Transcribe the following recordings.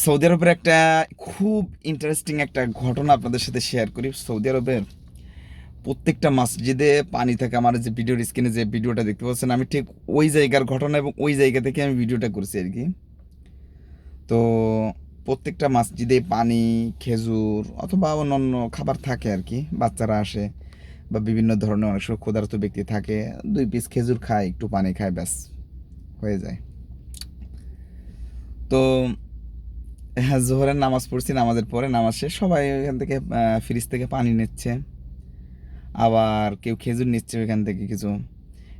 Saudi আরবের একটা খুব ইন্টারেস্টিং একটা ঘটনা আপনাদের সাথে শেয়ার করি। সৌদি আরবের প্রত্যেকটা মসজিদে পানি থাকে। আমার যে ভিডিওর স্ক্রিনে যে ভিডিওটা দেখতে পাচ্ছেন, আমি ঠিক ওই জায়গার ঘটনা এবং ওই জায়গা থেকে আমি ভিডিওটা করছি আর কি। তো প্রত্যেকটা মসজিদে পানি, খেজুর অথবা অন্যান্য খাবার থাকে আর কি। বাচ্চারা আসে বা বিভিন্ন ধরনের অনেক সময় ক্ষুধার্ত ব্যক্তি থাকে, দুই পিস খেজুর খায়, একটু পানি খায়, ব্যাস, হয়ে যায়। তো জোহরের নামাজ পড়ছি, নামাজের পরে নামাজ শেষ। সবাই এখান থেকে ফ্রিজ থেকে পানি নিচ্ছে। আবার কেউ খেজুর নিচ্ছে ওইখান থেকে কিছু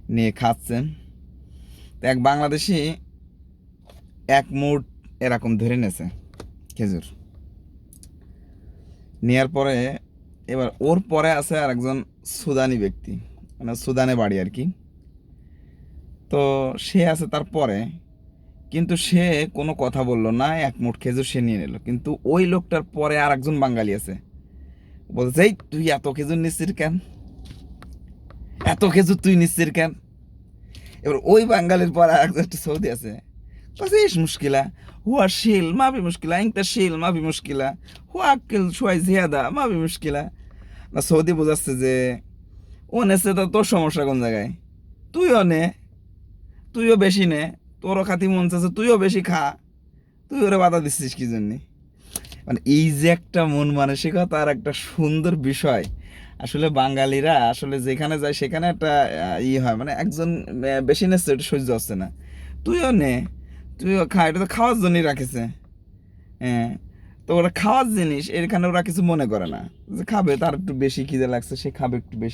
নিয়ে খাচ্ছে। তো এক বাংলাদেশি এক মুঠ এরকম ধরে নেছে খেজুর। নেওয়ার পরে, এবার ওর পরে আছে আর একজন সুদানি ব্যক্তি। মানে সুদানে বাড়ি আর কি। তো সে আছে তার পরে। কিন্তু সে কোনো কথা বলল না, এক মুঠ খেজুর সে নিয়ে নিল। কিন্তু ওই লোকটার পরে আর একজন বাঙালি আছে। বলছে এই, তুই এত খেজুর নিচ্ছিস কেন? এত খেজুর তুই নিচ্ছিস কেন? এবার ওই বাঙালির পর আর একজন একটা সৌদি আছে। বলছে মুশকিলা। হুয়া শিল, মা বি মুশকিলা। ইংটা শিল, মা বি মুশকিলা। হুয়া আক্কেল শুয়াই জিয়াদা, মা বি মুশকিলা। না, সৌদি বোঝাচ্ছে যে, ও নেছে তো তোর সমস্যা কোন জায়গায়? তুইও নে, তুইও বেশি নে। তোরও খাতি মন চাচ্ছে তুইও বেশি খা। তুই ওরে বাধা দিচ্ছিস কি জন্যে? মানে এই যে একটা মন মানসিকতা আর একটা সুন্দর বিষয়, আসলে বাঙালিরা আসলে যেখানে যায় সেখানে একটা ই হয়। মানে একজন বেশি নেচ্ছে এটা সহ্য হচ্ছে না। তুইও নে, তুইও খা, এটা তো খাওয়ার জন্যই রাখেছে। হ্যাঁ তো ওরা খাওয়ার জিনিস, এখানে ওরা কিছু মনে করে না। যে খাবে, তার একটু বেশি খিদে লাগছে, সে খাবে একটু বেশি।